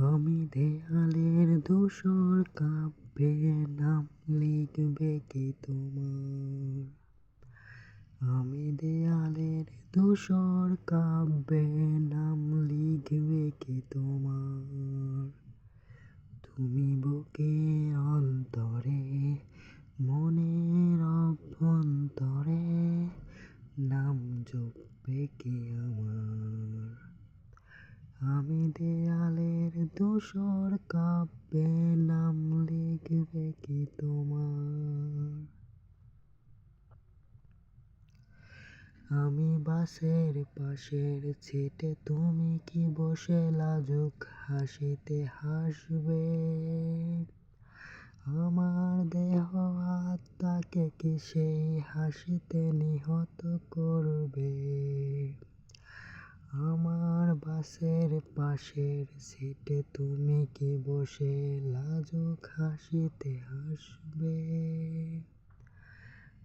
আমি দেয়ালের ধূসর কাব্যে নাম লিখবে কি তোমার? আমি দেয়ালের ধূসর কাব্যে নাম লিখবে কি তোমার? তুমি বুকে অন্তরে মনের অভ্যন্তরে নাম জপবে কি আমার আমি দেয়ালের ধূসর কাব্যে নাম লিখবে কি তোমার? আমি বাসের পাশের ছিটে তুমি কি বসে লাজুক হাসিতে হাসবে? আমার দেহ আত্মাকে কি সেই হাসিতে নিহত করবে? বাসের পাশের সিটে তুমি কি বসে? লাজুক হাসিতে হাসবে।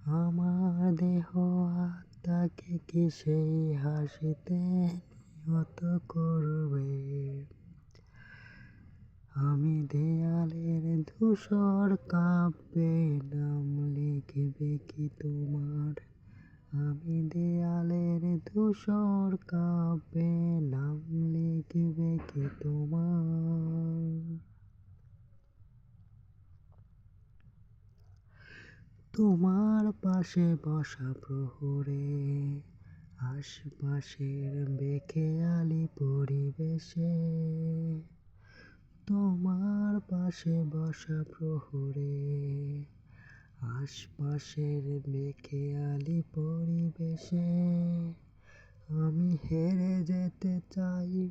আমার দেহ আত্মাকে কি সেই হাসিতে নিহত করবে? আমি দেয়ালের ধূসর কাব্যে নাম লিখবে কি তোমার আমি দেয়ালের ধূসর কাব্যে নাম লিখবে কি তোমার তোমার পাশে বসা প্রহরে, আশপাশের বেখেয়ালি পরিবেশে। তোমার পাশে বসা প্রহরে আশপাশের বেখেয়ালি পরিবেশে আমি হেরে যেতে চাই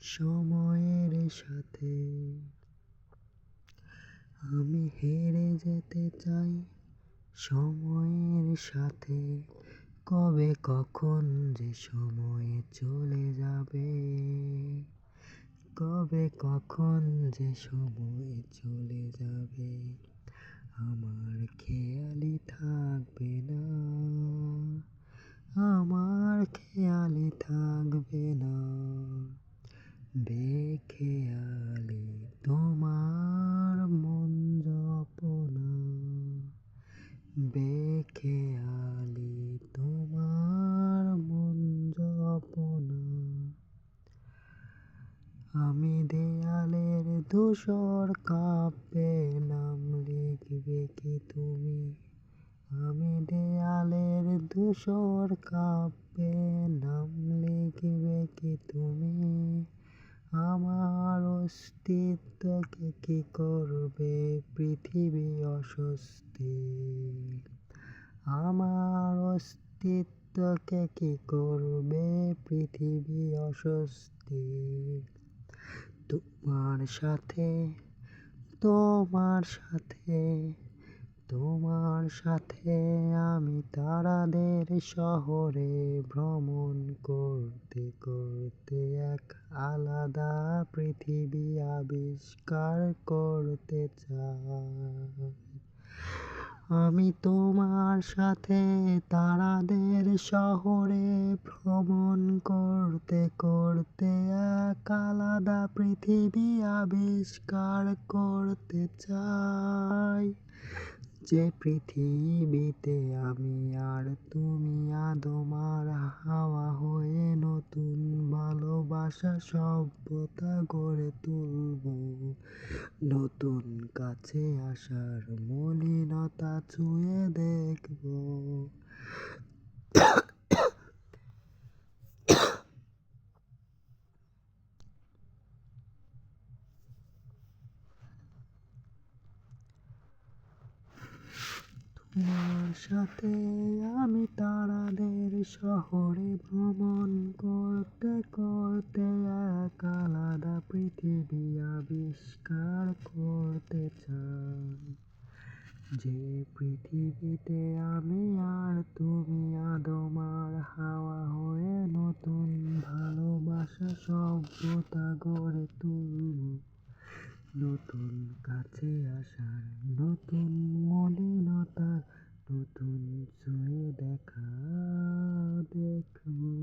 সময়ের সাথে। আমি হেরে যেতে চাই সময়ের সাথে। কবে কখন যে সময় চলে যাবে? কবে কখন যে সময় চলে যাবে? আমার খেয়ালি থাকবে না। আমার খেয়ালি থাকবে না। বেখেয়ালি তোমার মন জপনা। বেখেয়ালি তোমার মন জপনা। আমি দেয়ালের ধূসর কাব্যে নাম লিখবে কি তুমি? আমি দেয়ালের ধূসর কাব্যে নাম লিখবে কি তুমি? আমার অস্তিত্বকে কি করবে পৃথিবী অস্বস্তি? আমার অস্তিত্বকে কি করবে পৃথিবী অস্বস্তি? তোমার সাথে তোমার সাথে তোমার সাথে আমি তারাদের শহরে ভ্রমণ করতে করতে এক আলাদা পৃথিবী আবিষ্কার করতে চাই। আমি তোমার সাথে তারাদের শহরে ভ্রমণ করতে করতে এক আলাদা পৃথিবী আবিষ্কার করতে চাই। যে পৃথিবীতে আমি, আর তুমি আদমার হাওয়া হয়ে নতুন ভালোবাসা সভ্যতা গড়ে তুলব। নতুন কাছে আসার মলিনতা ছুঁয়ে দেখব। সাথে আমি তারাদের শহরে ভ্রমণ করতে করতে এক আলাদা পৃথিবী আবিষ্কার করতে চাই। যে পৃথিবীতে আমি আর তুমি আদমার হাওয়া হয়ে নতুন ভালোবাসা সভ্যতা গড়ে তুলব। নতুন কাছে আসার, নতুন মলিনতার, নতুন ছুঁয়ে দেখা দেখব।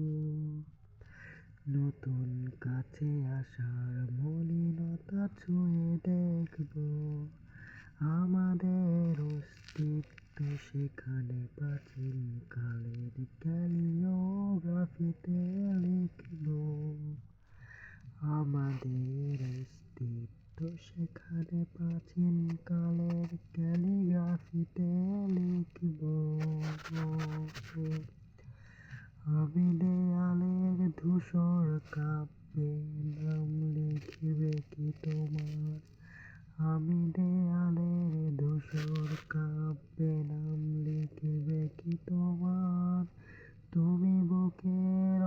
নতুন কাছে আসার, মলিনতা ছুঁয়ে দেখব। আমাদের অস্তিত্ব সেখানে প্রাচীন কালের ক্যালিওগ্রাফিতে লিখব। আমাদের অস্তিত্ব সেখানে প্রাচীন কালের ক্যালিগ্রাফিতে লিখব আমি দেয়ালের ধূসর কাব্যে নাম লিখবে কি তোমার? আমি দেয়ালের ধূসর কাব্যে নাম লিখবে কি তোমার? তুমি বুকের